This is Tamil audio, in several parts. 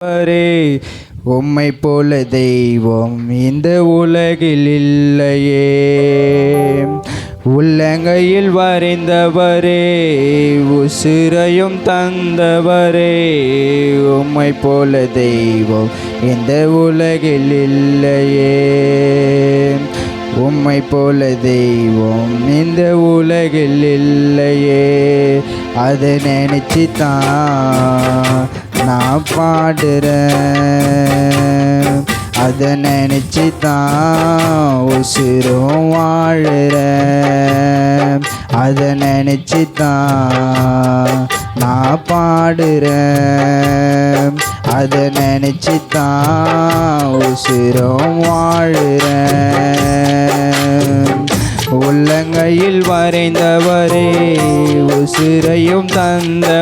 அவரே உம்மை போல தெய்வம் இந்த உலகில் இல்லையே. உள்ளங்கையில் வரைந்தவரே உசிரையும் தந்தவரே உம்மை போல தெய்வம் இந்த உலகில் இல்லையே. உம்மை போல தெய்வம் இந்த உலகில் இல்லையே. அதை நினைச்சு தான் நான் பாடுறேன். அதை நினச்சி தான் உசிரும் வாழுறேன். அதை நினச்சி தான் நான் பாடுறேன். அதை நினச்சி தான் உசிரும் வாழுறேன். உள்ளங்கையில் வரைந்தவரே உசிரையும் தந்த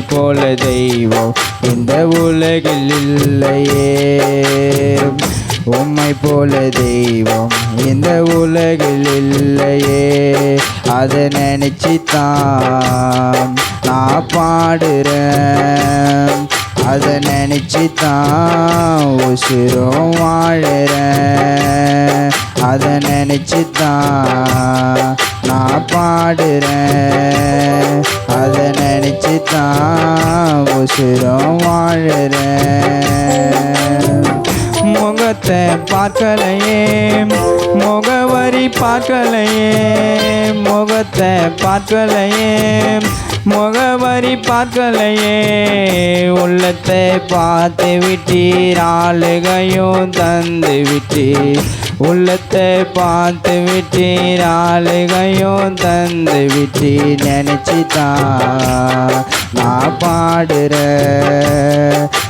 உன்னை போல தெய்வம் இந்த உலகில் இல்லையே. உம்மை போல தெய்வம் இந்த உலகில் இல்லையே. அதை நினைச்சித்தான் நான் பாடுறேன். அதை நினைச்சித்தான் உசிரும் வாழறேன். அதை நினைச்சித்தான் நான் பாடுறேன். அதை நினைச்சு தான் உசுரம் வாழறேன். முகத்தை பார்க்கலையே முகவரி பார்க்கலையே முகத்தை பார்க்கலையே. முகவரி பார்க்கலையே. உள்ளத்தை பார்த்து விட்டீர் ஆளுகையும் தந்து விட்டீர். உள்ளத்தை பார்த்து விட்டீர் ஆளுகையும் தந்து விட்டீர். நினச்சிதான் நான் பாடுற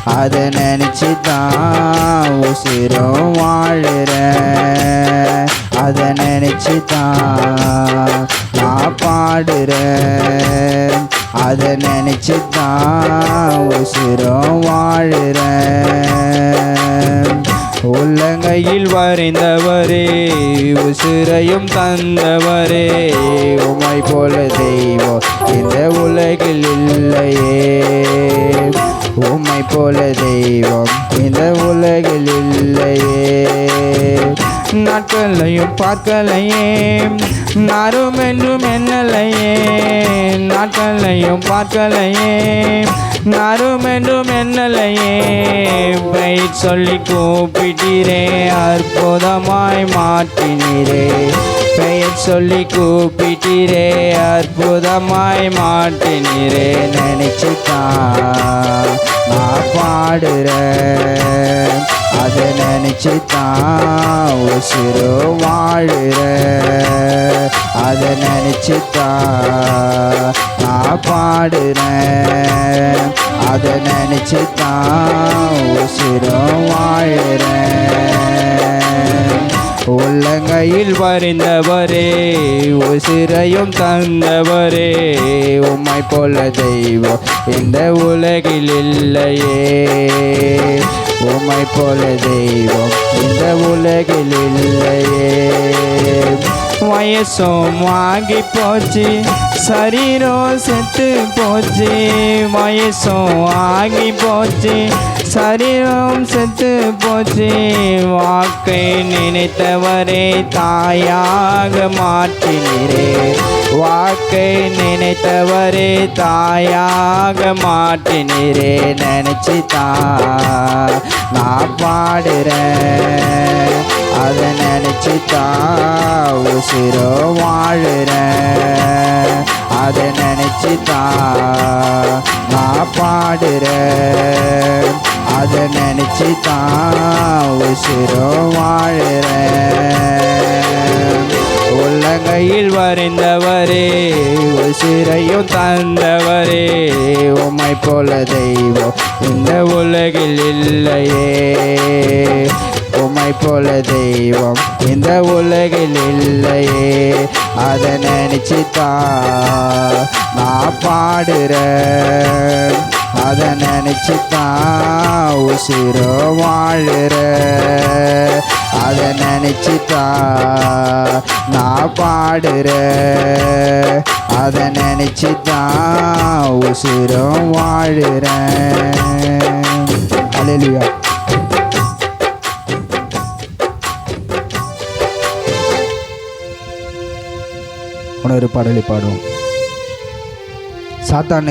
அதை நினச்சிதான் உசிரும் வாழுறேன். அதை நினச்சிதான் நான் பாடுறேன் அதை நினச்சி தான் உசிரும் வாழுறேன். உள்ளங்கையில் வரைந்தவரே உசிரையும் தந்தவரே உமை போல தெய்வம் இந்த உலகில் இல்லையே. உமை போல தெய்வம் இந்த உலகில் இல்லையே. நாட்களையும் பார்க்கலையே. நாரும் என்றும் என்னலையே. நாட்களையும் பார்க்கலையே. நாரும் என்றும் என்னலையே. பெயர் சொல்லி கூப்பிட்டீரே அற்புதமாய் மாட்டினீரே பெயர் சொல்லி கூப்பிட்டீரே அற்புதமாய் மாட்டினீரே நினைச்சுதான் நான் பாடுறேன். அதை நினைச்சு தான் உசிறு வாழுறேன் அதை நினைச்சு தான் நான் பாடுறேன். அதை நினைச்சு தான் உசிறு வாழுறேன் உள்ளங்கையில் வரைந்தவரே உசிரையும் தந்தவரே உம்மை போல தெய்வம் இந்த உலகில் இல்லையே. உம்மை போல தெய்வம் இந்த உலகில் இல்லையே. வயசும் ஆகி போச்சு சரீரம் செத்து போச்சு வயசும் ஆகி போச்சு சரீரம் செத்து போச்சு. வாக்கை நினைத்தவரே தாயாக மாற்றினரே. வாக்கை நினைத்தவரே தாயாக மாற்றினரே. நினைச்சு நான் பாடுறேன். அதை நினைச்சு உசிரோ வாழுறேன். அதை நினைச்சு நான் பாடுறேன். அதை நினைச்சு தான் உசிரோ வாழுறேன் உள்ளங்கையில் வரைந்தவரே உசிரையும் தந்தவரே உமை போல தெய்வம் இந்த உலகில் இல்லையே. உமை போல தெய்வம் இந்த உலகில் இல்லையே. அதை நினைச்சு தான் நான் பாடுறேன். அதை நினைச்சுதான் உசிரோ வாழுற. அதை நினைச்சுதான் நான் பாடுற. அதை நினைச்சுதான் உசுரம் வாழுறேன் அலையிலுயா உணர்வு பாடலை பாடுவோம். சாத்தானுக்கு